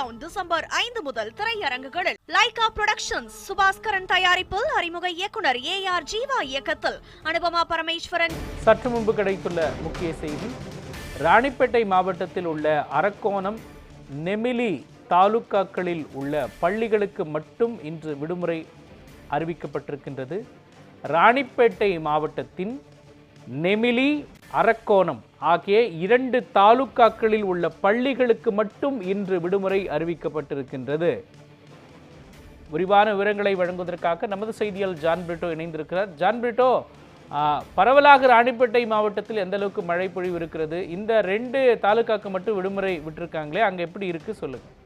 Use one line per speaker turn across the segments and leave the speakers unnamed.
Lockdown December ஐந்து முதல் திரையரங்குகளில் லைகா புரொடக்ஷன்ஸ் சுபாஸ்கரன் தயாரிப்பில் அறிமுக இயக்குனர் ஏ ஆர் ஜீவா இயக்கத்தில். அனுபமா பரமேஸ்வரன்.
சற்று முன்பு கிடைத்துள்ள முக்கிய செய்தி ராணிப்பேட்டை மாவட்டத்தில் உள்ள அரக்கோணம் நெமிலி தாலுக்காக்களில் உள்ள பள்ளிகளுக்கு மட்டும் இன்று விடுமுறை அறிவிக்கப்பட்டிருக்கின்றது. ராணிப்பேட்டை மாவட்டத்தின் நெமிலி அரக்கோணம் ஆகிய இரண்டு தாலுக்காக்களில் உள்ள பள்ளிகளுக்கு மட்டும் இன்று விடுமுறை அறிவிக்கப்பட்டிருக்கின்றது. விரிவான விவரங்களை வழங்குவதற்காக நமது செய்தியாளர் ஜான் பிரிட்டோ இணைந்திருக்கிறார். ஜான் பிரிட்டோ பரவலாக ராணிப்பேட்டை மாவட்டத்தில் எந்த அளவுக்கு மழை பொழிவு இருக்கிறது? இந்த ரெண்டு தாலுக்காக்கு மட்டும் விடுமுறை விட்டிருக்காங்களே அங்கே எப்படி இருக்கு சொல்லுங்கள்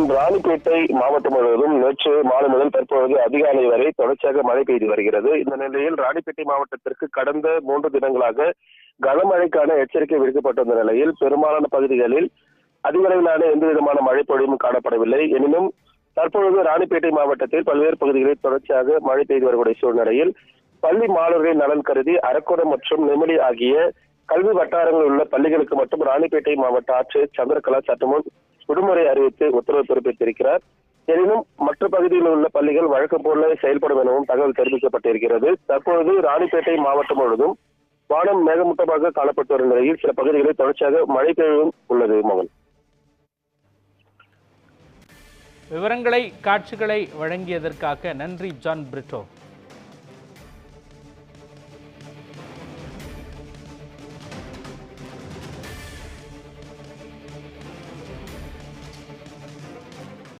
வணக்கம் ராணிப்பேட்டை மாவட்டம் முழுவதும் நேற்று மாலை முதல் தற்பொழுது அதிகாலை வரை தொடர்ச்சியாக மழை பெய்து வருகிறது. இந்த நிலையில் ராணிப்பேட்டை மாவட்டத்திற்கு கடந்த மூன்று தினங்களாக கனமழைக்கான எச்சரிக்கை விடுக்கப்பட்டிருந்த நிலையில் பெரும்பாலான பகுதிகளில் அதிகளவிலான எந்த விதமான மழை பொழிவும் காணப்படவில்லை. எனினும் தற்பொழுது ராணிப்பேட்டை மாவட்டத்தில் பல்வேறு பகுதிகளில் தொடர்ச்சியாக மழை பெய்து வரக்கூடிய சூழ்நிலையில் பள்ளி மாணவர்களின் நலன் கருதி அரக்கோணம் மற்றும் நெமிலி ஆகிய கல்வி வட்டாரங்களில் உள்ள பள்ளிகளுக்கு மட்டும் ராணிப்பேட்டை மாவட்ட ஆட்சியர் சந்திரகலா சட்டமும் விடுமுறை அறிவித்து உத்தரவு பிறப்பித்திருக்கிறார். எனினும் மற்ற பகுதியில் உள்ள பள்ளிகள் வழக்கம் போல செயல்படும் எனவும் தகவல் தெரிவிக்கப்பட்டிருக்கிறது. தற்பொழுது ராணிப்பேட்டை மாவட்டம் முழுவதும் வானம் மேகமூட்டமாக காணப்பட்டு வரும் நிலையில் சில பகுதிகளில் தொடர்ச்சியாக மழை பெய்யும் உள்ளது மகன்.
விவரங்களை காட்சிகளை வழங்கியதற்காக நன்றி ஜான் பிரிட்டோ.